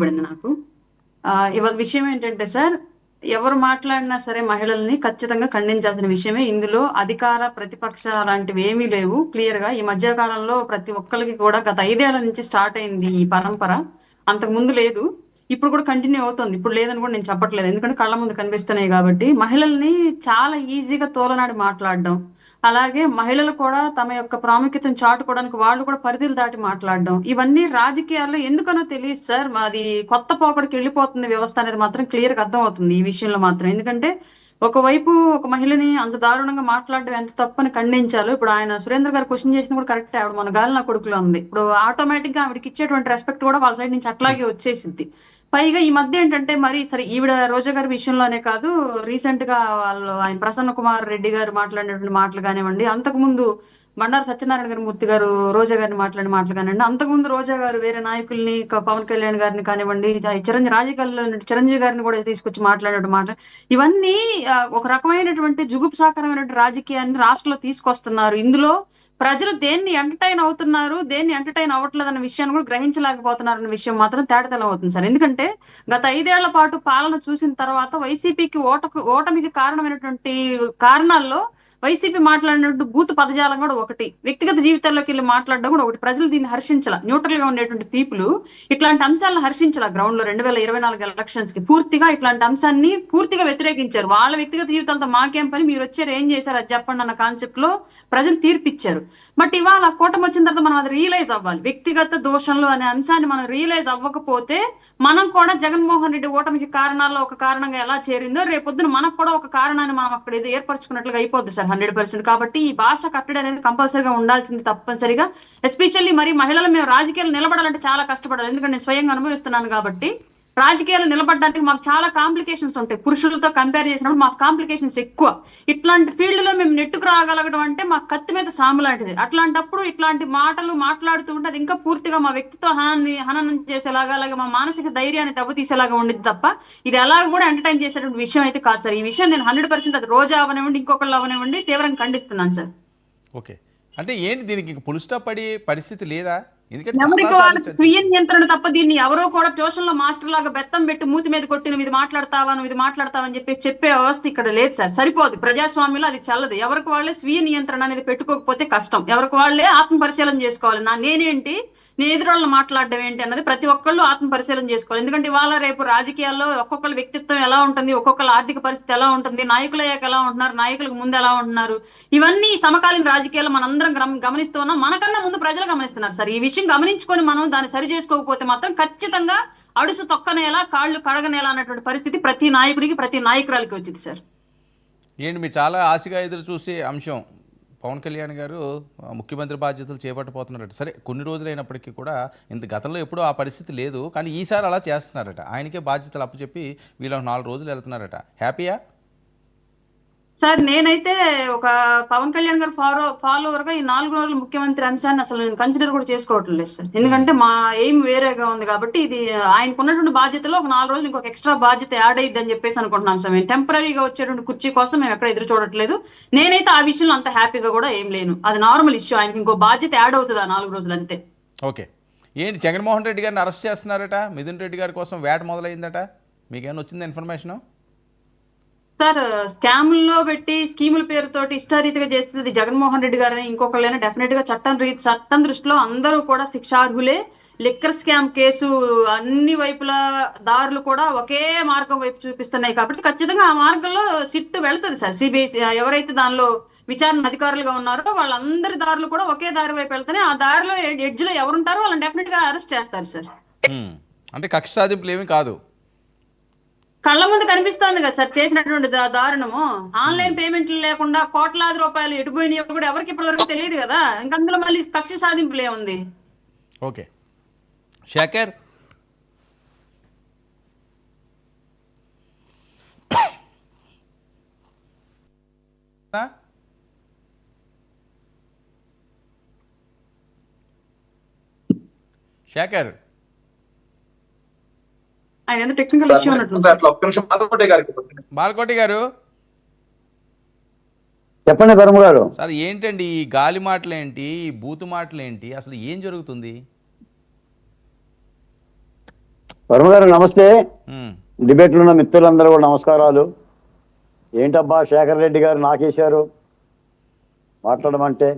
పడింది నాకు. ఇవాళ విషయం ఏంటంటే సార్ ఎవరు మాట్లాడినా సరే మహిళల్ని ఖచ్చితంగా ఖండించాల్సిన విషయమే. ఇందులో అధికార ప్రతిపక్ష లాంటివి ఏమీ లేవు. క్లియర్గా ఈ మధ్య కాలంలో ప్రతి ఒక్కరికి కూడా గత ఐదేళ్ళ నుంచి స్టార్ట్ అయింది ఈ పరంపర. అంతకు ముందు లేదు. ఇప్పుడు కూడా కంటిన్యూ అవుతుంది. ఇప్పుడు లేదని కూడా నేను చెప్పట్లేదు. ఎందుకంటే కళ్ళ ముందు కనిపిస్తున్నాయి కాబట్టి మహిళల్ని చాలా ఈజీగా తోలనాడి మాట్లాడడం. అలాగే మహిళలు కూడా తమ యొక్క ప్రాముఖ్యతను చాటుకోవడానికి వాళ్ళు కూడా పరిధిలు దాటి మాట్లాడడం. ఇవన్నీ రాజకీయాల్లో ఎందుకనో తెలియదు సార్. అది కొత్త పోకడికి వెళ్ళిపోతుంది వ్యవస్థ అనేది మాత్రం క్లియర్గా అర్థం అవుతుంది ఈ విషయంలో మాత్రం. ఎందుకంటే ఒకవైపు ఒక మహిళని అంత దారుణంగా మాట్లాడడం ఎంత తప్పని ఖండించాలో ఇప్పుడు ఆయన సురేంద్ర గారు క్వశ్చన్ చేసిన కూడా కరెక్ట్ ఆవిడ మన గాలి నా కొడుకులో ఉంది. ఇప్పుడు ఆటోమేటిక్గా ఆవిడకి ఇచ్చేటువంటి రెస్పెక్ట్ కూడా వాళ్ళ సైడ్ నుంచి అట్లాగే వచ్చేసింది పైగా ఈ మధ్య ఏంటంటే మరి సరే ఈవిడ రోజా గారి విషయంలోనే కాదు రీసెంట్గా వాళ్ళు ఆయన ప్రసన్న కుమార్ రెడ్డి గారు మాట్లాడినటువంటి మాటలు కానివ్వండి అంతకు ముందు బండారు సత్యనారాయణ గారి మూర్తి గారు రోజా గారిని మాట్లాడిన మాటలు కానివ్వండి అంతకుముందు రోజా గారు వేరే నాయకుల్ని పవన్ కళ్యాణ్ గారిని కానివ్వండి చిరంజీవి రాజకీయాల్లో చిరంజీవి గారిని కూడా తీసుకొచ్చి మాట్లాడినట్టు మాట ఇవన్నీ ఒక రకమైనటువంటి జుగుప్సాకరమైనటువంటి రాజకీయాన్ని రాష్ట్రంలో తీసుకొస్తున్నారు. ఇందులో ప్రజలు దేన్ని ఎంటర్టైన్ అవుతున్నారు దేన్ని ఎంటర్టైన్ అవ్వట్లేదు అన్న విషయాన్ని కూడా గ్రహించలేకపోతున్నారు అన్న విషయం మాత్రం తేటతెలం అవుతుంది సార్. ఎందుకంటే గత ఐదేళ్ళ పాటు పాలన చూసిన తర్వాత వైసీపీకి ఓటకు ఓటమికి కారణమైనటువంటి కారణాల్లో వైసీపీ మాట్లాడినట్టు బూత్ పదజాలం కూడా ఒకటి. వ్యక్తిగత జీవితాల్లోకి వెళ్ళి మాట్లాడడం కూడా ఒకటి. ప్రజలు దీన్ని హర్షించాల. న్యూట్రల్గా ఉండేటువంటి పీపుల్ ఇట్లాంటి అంశాలను హర్షించాల. గ్రౌండ్లో రెండు వేల ఇరవై నాలుగు ఎలక్షన్స్కి పూర్తిగా ఇట్లాంటి అంశాన్ని పూర్తిగా వ్యతిరేకించారు. వాళ్ళ వ్యక్తిగత జీవితాలతో మాకేం పని? మీరు వచ్చారు ఏం చేశారు? అది చెప్పండి అన్న కాన్సెప్ట్లో ప్రజలు తీర్పిచ్చారు. బట్ ఇవాళ కూటమి వచ్చిన తర్వాత మనం అది రియలైజ్ అవ్వాలి. వ్యక్తిగత దోషంలో అనే అంశాన్ని మనం రియలైజ్ అవ్వకపోతే మనం కూడా జగన్మోహన్ రెడ్డి ఓటమికి కారణాల్లో ఒక కారణంగా ఎలా చేరిందో రేపొద్దున మనకు కూడా ఒక కారణాన్ని మనం అక్కడ ఏదో ఏర్పరచుకున్నట్లుగా అయిపోద్ది సార్. Hundred percent. కాబట్టి ఈ భాష కట్టడి అనేది కంపల్సరీగా ఉండాల్సింది తప్పనిసరిగా. ఎస్పెషల్లీ మరి మహిళలు మేము రాజకీయాలు నిలబడాలంటే చాలా కష్టపడాలి. ఎందుకంటే నేను స్వయంగా అనుభవిస్తున్నాను కాబట్టి. రాజకీయాలు నిలబడడానికి మాకు చాలా కాంప్లికేషన్స్ ఉంటాయి. పురుషులతో కంపేర్ చేసినప్పుడు మాకు కాంప్లికేషన్స్ ఎక్కువ. ఇట్లాంటి ఫీల్డ్లో మేము నెట్టుకు రాగలగడం అంటే మాకు కత్తి మీద సాము లాంటిది. అట్లాంటప్పుడు ఇట్లాంటి మాటలు మాట్లాడుతూ ఉంటే అది ఇంకా పూర్తిగా మా వ్యక్తిత్వ హనాన్ని హననం చేసేలాగా అలాగే మా మానసిక ధైర్యాన్ని దెబ్బతీసేలాగా ఉండేది తప్ప ఇది ఎలా కూడా ఎంటర్టైన్ చేసేటువంటి విషయం అయితే కాదు సార్. ఈ విషయం నేను హండ్రెడ్ పర్సెంట్ అది రోజా అవనివ్వండి ఇంకొకళ్ళు అవనివ్వండి తీవ్రంగా ఖండిస్తున్నాను సార్. ఓకే. అంటే ఏంటి దీనికి? పులుస్టా పడే పరిస్థితి లేదా? వాళ్ళకి స్వీయ నియంత్రణ తప్ప దీన్ని ఎవరో కూడా ట్యూషన్లో మాస్టర్ లాగా బెత్తం పెట్టి మూతి మీద కొట్టి నువ్వు ఇది మాట్లాడతావా నువ్వు ఇది మాట్లాడతావా అని చెప్పి చెప్పే వ్యవస్థ ఇక్కడ లేదు సార్. సరిపోదు. ప్రజాస్వామ్యంలో అది చల్లదు. ఎవరికి వాళ్ళే స్వీయ నియంత్రణ అనేది పెట్టుకోకపోతే కష్టం. ఎవరికి వాళ్ళే ఆత్మ పరిశీలన చేసుకోవాలి. నా నేనేంటి? నేను ఎదురోళ్ళని మాట్లాడడం ఏంటి అన్నది ప్రతి ఒక్కళ్ళు ఆత్మ పరిశీలన చేసుకోవాలి. ఎందుకంటే ఇవాళ రేపు రాజకీయాల్లో ఒక్కొక్కళ్ళ వ్యక్తిత్వం ఎలా ఉంటుంది ఒక్కొక్కళ్ళ ఆర్థిక పరిస్థితి ఎలా ఉంటుంది నాయకులు అయ్యాక ఎలా ఉంటున్నారు నాయకులకు ముందు ఎలా ఉంటున్నారు ఇవన్నీ సమకాలీన రాజకీయాలు మనందరం గమనిస్తూ ఉన్నాం. మనకన్నా ముందు ప్రజలు గమనిస్తున్నారు. సార్ ఈ విషయం గమనించుకొని మనం దాన్ని సరి చేసుకోకపోతే మాత్రం ఖచ్చితంగా అడుసు తొక్కనేలా కాళ్ళు కడగనేలా అన్నటువంటి పరిస్థితి ప్రతి నాయకుడికి ప్రతి నాయకురాలకి వచ్చింది సార్. ఏంటి మీరు చాలా ఆశగా ఎదురు చూసే అంశం. పవన్ కళ్యాణ్ గారు ముఖ్యమంత్రి బాధ్యతలు చేపట్టబోతున్నారట. సరే కొన్ని రోజులైనప్పటికీ కూడా ఇంత గతంలో ఎప్పుడూ ఆ పరిస్థితి లేదు కానీ ఈసారి అలా చేస్తున్నారట. ఆయనకే బాధ్యతలు అప్పచెప్పి వీళ్ళు నాలుగు రోజులు వెళ్తున్నారట. హ్యాపీయా సార్ నేనైతే ఒక పవన్ కళ్యాణ్ గారు ఫాలో ఫాలోవర్గా ఈ నాలుగు రోజుల ముఖ్యమంత్రి అంశాన్ని అసలు నేను కన్సిడర్ కూడా చేసుకోవట్లేదు లేదు సార్. ఎందుకంటే మా ఎయిమ్ వేరేగా ఉంది కాబట్టి ఇది ఆయనకు ఉన్నటువంటి బాధ్యతలో ఒక నాలుగు రోజులు ఇంకొక ఎక్స్ట్రా బాధ్యత యాడ్ అయ్యిద్ది అని చెప్పేసి అనుకుంటున్నాం సార్. మేము టెంపరీగా వచ్చేటువంటి కుర్చీ కోసం మేము ఎక్కడ ఎదురు చూడట్లేదు. నేనైతే ఆ విషయంలో అంత హ్యాపీగా కూడా ఏం లేను. అది నార్మల్ ఇష్యూ ఆయనకి ఇంకో బాధ్యత యాడ్ అవుతుంది ఆ నాలుగు రోజులు అంతే. ఓకే. ఏంటి జగన్మోహన్ రెడ్డి గారిని అరెస్ట్ చేస్తున్నారట? మిథున్ రెడ్డి గారి కోసం వేట మొదలైందట? మీకేమైనా వచ్చింది ఇన్ఫర్మేషన్ సార్ స్కాముల్లో పెట్టి స్కీముల పేరుతోటి ఇష్టారీతిగా చేస్తుంది జగన్మోహన్ రెడ్డి గారని ఇంకొకళ్ళైనా డెఫినెట్గా చట్టం రీ చట్టం దృష్టిలో అందరూ కూడా శిక్షార్హులే. లిక్కర్ స్కామ్ కేసు అన్ని వైపుల దారులు కూడా ఒకే మార్గం వైపు చూపిస్తున్నాయి కాబట్టి ఖచ్చితంగా ఆ మార్గంలో సిట్ వెళ్తుంది సార్. సిబిఐ ఎవరైతే దానిలో విచారణ అధికారులుగా ఉన్నారో వాళ్ళందరి దారులు కూడా ఒకే దారి వైపు వెళ్తున్నాయి ఆ దారిలో ఎడ్జ్లో ఎవరుంటారో వాళ్ళని డెఫినెట్గా అరెస్ట్ చేస్తారు సార్. అంటే కక్ష సాధింపులు ఏమి కాదు. కళ్ళ ముందు కనిపిస్తోంది కదా సార్ చేసినటువంటి దారుణము. ఆన్లైన్ పేమెంట్లు లేకుండా కోట్లాది రూపాయలు ఎటుపోయినాయో కూడా ఎవరికి ఇప్పటి వరకు తెలియదు కదా. ఇంక అందులో మళ్ళీ కక్ష సాధింపులు ఏముంది? ఓకే. శేఖర్? శేఖర్? ఆయన ఏదో టెక్నికల్ ఇష్యూ బాలకోటి గారు. చెప్పండి ధర్మ గారు. సార్ ఏంటండి ఈ గాలి మాటలేంటి ఈ బూతు మాటలేంటి అసలు ఏం జరుగుతుంది? వర్మ గారు నమస్తే. ఉమ్. డిబేట్లో ఉన్న మిత్రులందరూ కూడా నమస్కారాలు. ఏంటబ్బా శేఖర్ రెడ్డి గారు నాకేశారు? మాట్లాడమంటే.